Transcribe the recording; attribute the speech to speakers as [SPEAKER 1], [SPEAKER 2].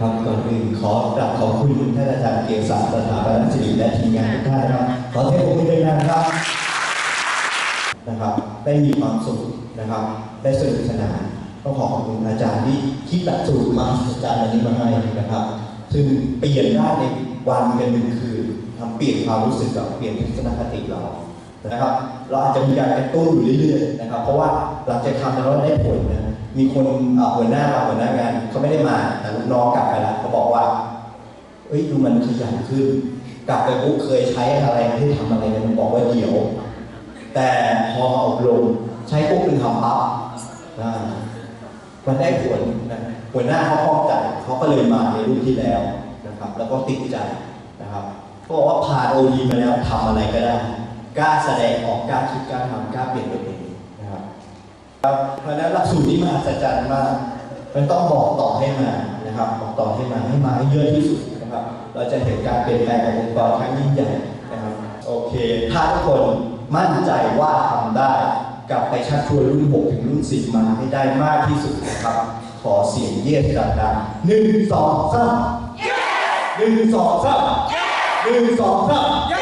[SPEAKER 1] ครับก่อนอื่นขอกราบขอบคุณท่านอาจารย์เกียรติศักดิ์สถาบันศิริและทีมงานทุกท่านนะครับขอเทปผมด้วยนะครับนะครับ ได้มีความสุขนะครับ ได้สนุกสนานต้องขอขอบคุณอาจารย์ที่คิดหลักสูตรมาอาจารย์อันนี้มาให้นะครับ ซึ่งเปลี่ยนได้ในวันกันหนึ่งคืนทำเปลี่ยนความรู้สึกกับเปลี่ยนทัศนคติเรานะครับ เราอาจจะมีการกระตุ้นอยู่เรื่อยๆนะครับ เพราะว่าหลังจากทำแล้วได้ผลนะ มีคนเอ่อหัวหน้าเราหัวหน้างานเขาไม่ได้มาแต่ลูกน้องกลับไปแล้วเขาบอกว่า เอ้ยดูมันขยันขึ้น กลับไปปุ๊บเคยใช้อะไรให้ทำอะไรเนี่ยมันบอกว่าเดี๋ยว แต่พอมาอบรมใช้ปุ๊บเป็นทำปั๊บมันได้ผลนะหัวหน้าเขาพอใจเขาก็เลยมาในรุ่นที่แล้วนะครับ แล้วก็ติดใจนะครับเขาบอกว่าผ่านโอดีมาแล้วทำอะไรก็ได้กล้าแสดงออกกล้าคิดกล้าทำกล้าเปลี่ยนตัวเอง ครับเพราะฉะนั้นหลักสูตรนี้มหัศจรรย์มากมันต้องบอกต่อให้มานะครับบอกต่อให้มาให้มาให้เยอะที่สุดนะครับ เราจะเห็นการเปลี่ยนแปลงขององค์กรครั้งยิ่งใหญ่นะครับโอเค ถ้าทุกคนมั่นใจว่าทำได้กลับไปชักชวนรุ่น 6 ถึงรุ่น 10 มาให้ได้มากที่สุดนะครับ ขอเสียงเยียดดังๆหนึ่งสองสามหนึ่งสองสามหนึ่งสองสาม